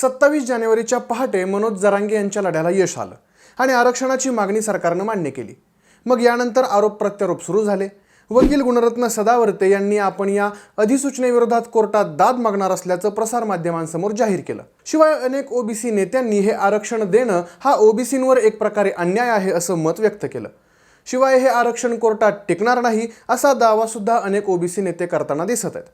सत्तावीस जानेवारीच्या पहाटे मनोज जरांगे यांच्या लढ्याला यश आलं आणि आरक्षणाची मागणी सरकारनं मान्य केली. मग यानंतर आरोप प्रत्यारोप सुरू झाले. वकील गुणरत्न सदावर्ते यांनी आपण या अधिसूचनेविरोधात कोर्टात दाद मागणार असल्याचं प्रसारमाध्यमांसमोर जाहीर केलं. शिवाय अनेक ओबीसी नेत्यांनी हे आरक्षण देणं हा ओबीसींवर एक प्रकारे अन्याय आहे असं मत व्यक्त केलं. शिवाय हे आरक्षण कोर्टात टिकणार नाही असा दावा सुद्धा अनेक ओबीसी नेते करताना दिसत आहेत.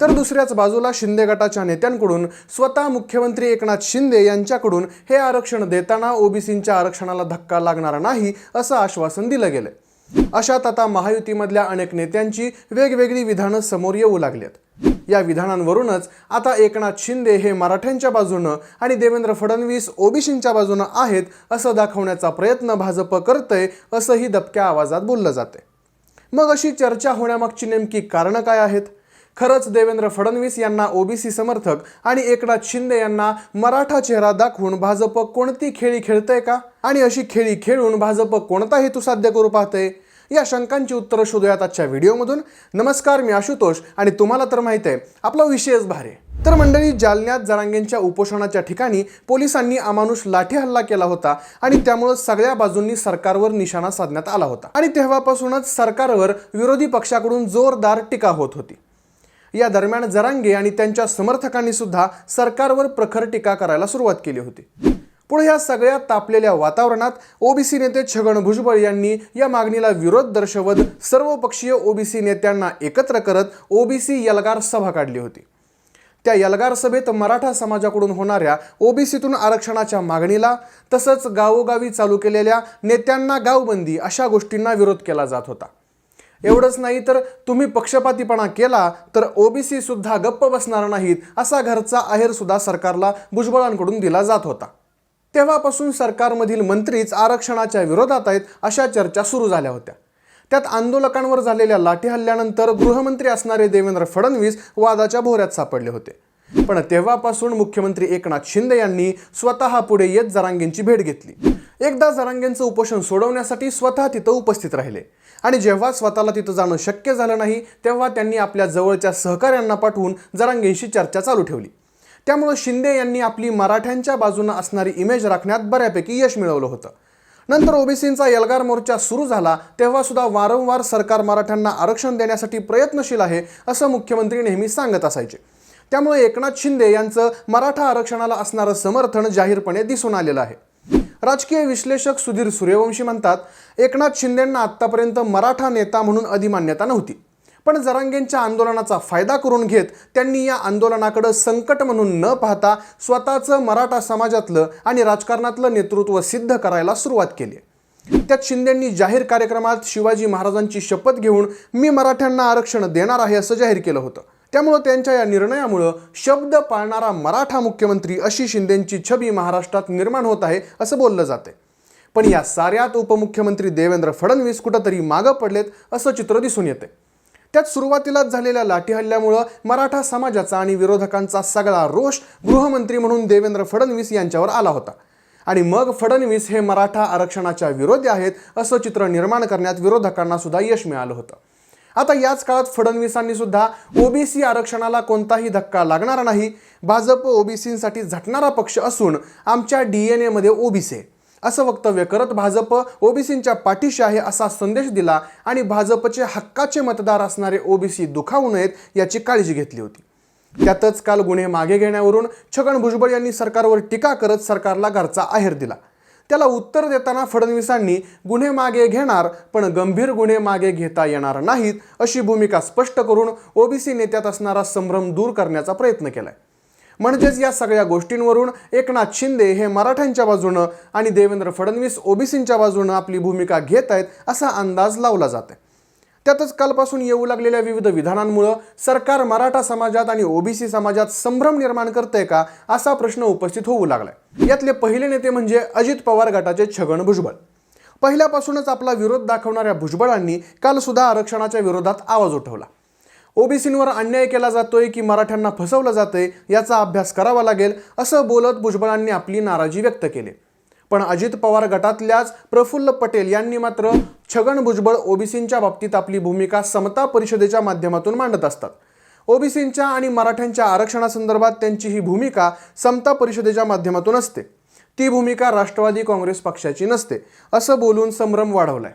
तर दुसऱ्याच बाजूला शिंदे गटाच्या नेत्यांकडून स्वतः मुख्यमंत्री एकनाथ शिंदे यांच्याकडून हे आरक्षण देताना ओबीसींच्या आरक्षणाला धक्का लागणार नाही असं आश्वासन दिलं गेलंय. अशात आता महायुतीमधल्या अनेक नेत्यांची वेगवेगळी विधानं समोर येऊ लागलीत. या विधानांवरूनच आता एकनाथ शिंदे हे मराठ्यांच्या बाजूनं आणि देवेंद्र फडणवीस ओबीसींच्या बाजूनं आहेत असं दाखवण्याचा प्रयत्न भाजप करतंय असंही दबक्या आवाजात बोललं जाते मग अशी चर्चा होण्यामागची नेमकी कारणं काय आहेत? खरंच देवेंद्र फडणवीस यांना ओबीसी समर्थक आणि एकनाथ शिंदे यांना मराठा चेहरा दाखवून भाजप कोणती खेळी खेळतंय का? आणि अशी खेळी खेळून भाजप कोणता हेतू साध्य करू पाहते या शंकांची उत्तरं शोधूयात आजच्या व्हिडिओमधून. नमस्कार मी आशुतोष आणि तुम्हाला तर माहीत आहे आपला विषयच भारी तर मंडळी जालन्यात जरांगेंच्या उपोषणाच्या ठिकाणी पोलिसांनी अमानुष लाठी हल्ला केला होता आणि त्यामुळे सगळ्या बाजूंनी सरकारवर निशाणा साधण्यात आला होता. आणि तेव्हापासूनच सरकारवर विरोधी पक्षाकडून जोरदार टीका होत होती. या दरम्यान जरांगे आणि त्यांच्या समर्थकांनी सुद्धा सरकारवर प्रखर टीका करायला सुरुवात केली होती. पुढे या सगळ्या तापलेल्या वातावरणात ओबीसी नेते छगन भुजबळ यांनी या मागणीला विरोध दर्शवत सर्वपक्षीय ओबीसी नेत्यांना एकत्र करत ओबीसी यलगार सभा काढली होती. त्या यलगार सभेत मराठा समाजाकडून होणाऱ्या ओबीसीतून आरक्षणाच्या मागणीला तसंच गावोगावी चालू केलेल्या नेत्यांना गावबंदी अशा गोष्टींना विरोध केला जात होता. एवढंच नाही तर तुम्ही पक्षपातीपणा केला तर ओबीसी सुद्धा गप्प बसणार नाहीत असा घरचा आहेर सुद्धा सरकारला भुजबळांकडून दिला जात होता. तेव्हापासून सरकारमधील मंत्रीच आरक्षणाच्या विरोधात आहेत अशा चर्चा सुरू झाल्या होत्या. त्यात आंदोलकांवर झालेल्या लाठी हल्ल्यानंतर गृहमंत्री असणारे देवेंद्र फडणवीस वादाच्या भोऱ्यात सापडले होते. पण तेव्हापासून मुख्यमंत्री एकनाथ शिंदे यांनी स्वतः पुढे येत जरांगेंची भेट घेतली. एकदा जरांगेंचं उपोषण सोडवण्यासाठी स्वतः तिथं उपस्थित राहिले. आणि जेव्हा स्वतःला तिथं जाणं शक्य झालं नाही तेव्हा त्यांनी आपल्या जवळच्या सहकाऱ्यांना पाठवून जरांगेंशी चर्चा चालू ठेवली. त्यामुळं शिंदे यांनी आपली मराठ्यांच्या बाजूनं असणारी इमेज राखण्यात बऱ्यापैकी यश मिळवलं होतं. नंतर ओबीसींचा एल्गार मोर्चा सुरू झाला तेव्हा सुद्धा वारंवार सरकार मराठ्यांना आरक्षण देण्यासाठी प्रयत्नशील आहे असं मुख्यमंत्री नेहमी सांगत असायचे. त्यामुळे एकनाथ शिंदे यांचं मराठा आरक्षणाला असणारं समर्थन जाहीरपणे दिसून आलेलं आहे. राजकीय विश्लेषक सुधीर सूर्यवंशी म्हणतात एकनाथ शिंदेंना आत्तापर्यंत मराठा नेता म्हणून अधिमान्यता नव्हती. पण जरांगेंच्या आंदोलनाचा फायदा करून घेत त्यांनी या आंदोलनाकडं संकट म्हणून न पाहता स्वतःचं मराठा समाजातलं आणि राजकारणातलं नेतृत्व सिद्ध करायला सुरुवात केली. त्यात शिंदेंनी जाहीर कार्यक्रमात शिवाजी महाराजांची शपथ घेऊन मी मराठ्यांना आरक्षण देणार आहे असं जाहीर केलं होतं. त्यामुळं त्यांच्या या निर्णयामुळं शब्द पाळणारा मराठा मुख्यमंत्री अशी शिंदेंची छबी महाराष्ट्रात निर्माण होत आहे असं बोललं जाते पण या साऱ्यात उपमुख्यमंत्री देवेंद्र फडणवीस कुठंतरी मागं पडलेत असं चित्र दिसून येते त्यात सुरुवातीलाच झालेल्या लाठी हल्ल्यामुळं मराठा समाजाचा आणि विरोधकांचा सगळा रोष गृहमंत्री म्हणून देवेंद्र फडणवीस यांच्यावर आला होता. आणि मग फडणवीस हे मराठा आरक्षणाच्या विरोधी आहेत असं चित्र निर्माण करण्यात विरोधकांना सुद्धा यश मिळालं होतं. आता याच काळात फडणवीसांनी सुद्धा ओबीसी आरक्षणाला कोणताही धक्का लागणार नाही. भाजप ओबीसीसाठी झटणारा पक्ष असून आमच्या डी एन एमध्ये ओबीसी आहे. असं वक्तव्य करत भाजप ओबीसींच्या पाठीशी आहे असा संदेश दिला आणि भाजपचे हक्काचे मतदार असणारे ओबीसी दुखावू नयेत याची काळजी घेतली होती. त्यातच काल गुन्हे मागे घेण्यावरून छगन भुजबळ यांनी सरकारवर टीका करत सरकारला घरचा आहेर दिला. त्याला उत्तर देताना फडणवीसांनी गुन्हे मागे घेणार पण गंभीर गुन्हे मागे घेता येणार नाहीत अशी भूमिका स्पष्ट करून ओबीसी नेत्यात असणारा संभ्रम दूर करण्याचा प्रयत्न केलाय. म्हणजेच या सगळ्या गोष्टींवरून एकनाथ शिंदे हे मराठ्यांच्या बाजूनं आणि देवेंद्र फडणवीस ओबीसींच्या बाजूनं आपली भूमिका घेत आहेत असा अंदाज लावला जात आहे त्यातच कालपासून येऊ लागलेल्या विविध विधानांमुळं सरकार मराठा समाजात आणि ओबीसी समाजात संभ्रम निर्माण करतंय का असा प्रश्न उपस्थित होऊ लागलाय. यातले पहिले नेते म्हणजे अजित पवार गटाचे छगन भुजबळ. पहिल्यापासूनच आपला विरोध दाखवणाऱ्या भुजबळांनी कालसुद्धा आरक्षणाच्या विरोधात आवाज उठवला. ओबीसींवर अन्याय केला जातोय की मराठ्यांना फसवलं जातंय याचा अभ्यास करावा लागेल असं बोलत भुजबळांनी आपली नाराजी व्यक्त केली. पण अजित पवार गटातल्याच प्रफुल्ल पटेल यांनी मात्र छगन भुजबळ ओबीसींच्या बाबतीत आपली भूमिका समता परिषदेच्या माध्यमातून मांडत असतात. ओबीसींच्या आणि मराठ्यांच्या आरक्षणासंदर्भात त्यांची ही भूमिका समता परिषदेच्या माध्यमातून असते. ती भूमिका राष्ट्रवादी काँग्रेस पक्षाची नसते असं बोलून संभ्रम वाढवलाय.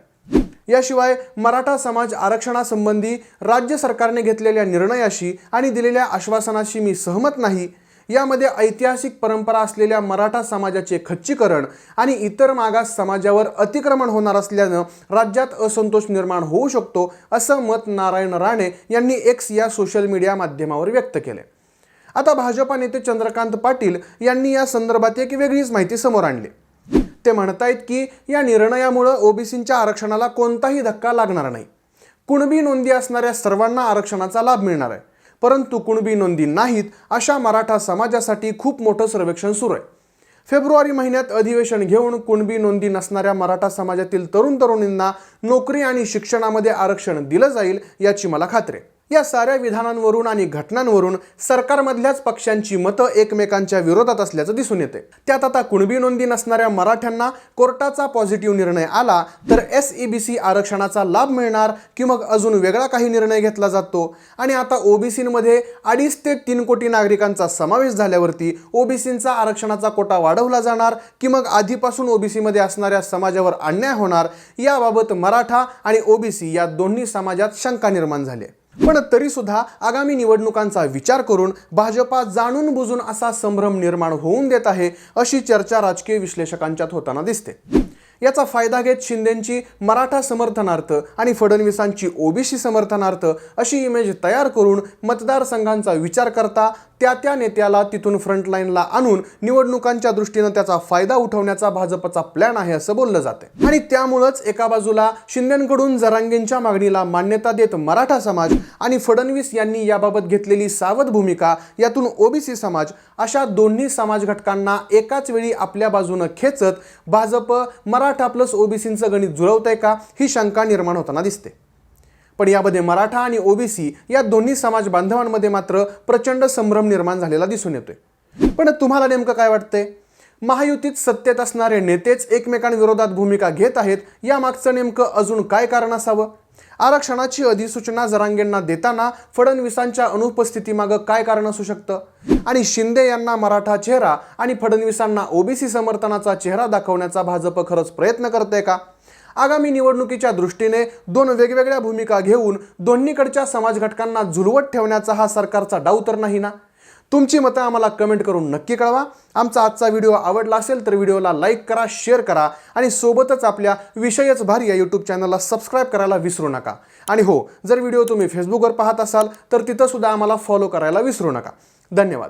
याशिवाय मराठा समाज आरक्षणासंबंधी राज्य सरकारने घेतलेल्या निर्णयाशी आणि दिलेल्या आश्वासनाशी मी सहमत नाही यामध्ये ऐतिहासिक परंपरा असलेल्या मराठा समाजाचे खच्चीकरण आणि इतर मागास समाजावर अतिक्रमण होणार असल्यानं राज्यात असंतोष निर्माण होऊ शकतो असं मत नारायण राणे यांनी एक्स या सोशल मीडिया माध्यमावर व्यक्त केले आता भाजपा नेते चंद्रकांत पाटील यांनी या संदर्भात एक वेगळीच माहिती समोर आणली. ते म्हणतायत की या निर्णयामुळं ओबीसींच्या आरक्षणाला कोणताही धक्का लागणार नाही. कुणबी नोंदी असणाऱ्या सर्वांना आरक्षणाचा लाभ मिळणार आहे. परंतु कुणबी नोंदी नाहीत अशा मराठा समाजासाठी खूप मोठं सर्वेक्षण सुरू आहे. फेब्रुवारी महिन्यात अधिवेशन घेऊन कुणबी नोंदी नसणाऱ्या मराठा समाजातील तरुण तरुणींना नोकरी आणि शिक्षणामध्ये आरक्षण दिलं जाईल याची मला खात्री आहे. या साऱ्या विधानांवरून आणि घटनांवरून सरकारमधल्याच पक्षांची मतं एकमेकांच्या विरोधात असल्याचं दिसून येते. त्यात आता कुणबी नोंदी नसणाऱ्या मराठ्यांना कोर्टाचा पॉझिटिव्ह निर्णय आला तर एस ई बी सी आरक्षणाचा लाभ मिळणार की मग अजून वेगळा काही निर्णय घेतला जातो? आणि आता ओबीसीमध्ये अडीच ते तीन कोटी नागरिकांचा समावेश झाल्यावरती ओबीसींचा आरक्षणाचा कोटा वाढवला जाणार की मग आधीपासून ओबीसीमध्ये असणाऱ्या समाजावर अन्याय होणार? याबाबत मराठा आणि ओबीसी या दोन्ही समाजात शंका निर्माण झाली आहे. पण तरी सुद्धा आगामी निवडणुकांचा विचार करून भाजपा जाणून बुजून असा संभ्रम निर्माण होऊन देत आहे अशी चर्चा राजकीय विश्लेषकांच्यात होताना दिसते. याचा फायदा घेत शिंदेंची मराठा समर्थनार्थ आणि फडणवीसांची ओबीसी समर्थनार्थ अशी इमेज तयार करून मतदारसंघांचा विचार करता त्या त्या नेत्याला तिथून फ्रंटलाईनला आणून निवडणुकांच्या दृष्टीनं त्याचा फायदा उठवण्याचा भाजपचा प्लॅन आहे असं बोललं जाते आणि त्यामुळंच एका बाजूला शिंदेकडून जरांगेंच्या मागणीला मान्यता देत मराठा समाज आणि फडणवीस यांनी याबाबत घेतलेली सावध भूमिका यातून ओबीसी समाज अशा दोन्ही समाज घटकांना एकाच वेळी आपल्या बाजूनं खेचत भाजप मराठा प्लस ओबीसींचं गणित जुळवतंय का? ही शंका निर्माण होताना दिसते. पण यामध्ये मराठा आणि ओबीसी या दोन्ही समाज बांधवांमध्ये मात्र प्रचंड संभ्रम निर्माण झालेला दिसून येतोय. पण तुम्हाला नेमकं काय वाटतंय? महायुतीत सत्तेत असणारे नेतेच एकमेकांविरोधात भूमिका घेत आहेत यामागचं नेमकं अजून काय कारण असावं? आरक्षणाची अधिसूचना जरांगेंना देताना फडणवीसांच्या अनुपस्थितीमागं काय कारण असू शकतं? आणि शिंदे यांना मराठा चेहरा आणि फडणवीसांना ओबीसी समर्थनाचा चेहरा दाखवण्याचा भाजप खरंच प्रयत्न करते का? आगामी निवडणुकीच्या दृष्टीने दोन वेगवेगळ्या भूमिका घेऊन दोन्हीकडच्या समाज घटकांना झुलवत ठेवण्याचा हा सरकारचा डाव तर नाही ना? तुमची मतं आम्हाला कमेंट करून नक्की कळवा. आमचा आजचा व्हिडिओ आवडला असेल तर व्हिडिओला लाईक करा शेअर करा आणि सोबतच आपल्या विषयच भारी या यूट्यूब चॅनलला सबस्क्राईब करायला विसरू नका. आणि हो जर व्हिडिओ तुम्ही फेसबुकवर पाहत असाल तर तिथंसुद्धा आम्हाला फॉलो करायला विसरू नका. धन्यवाद.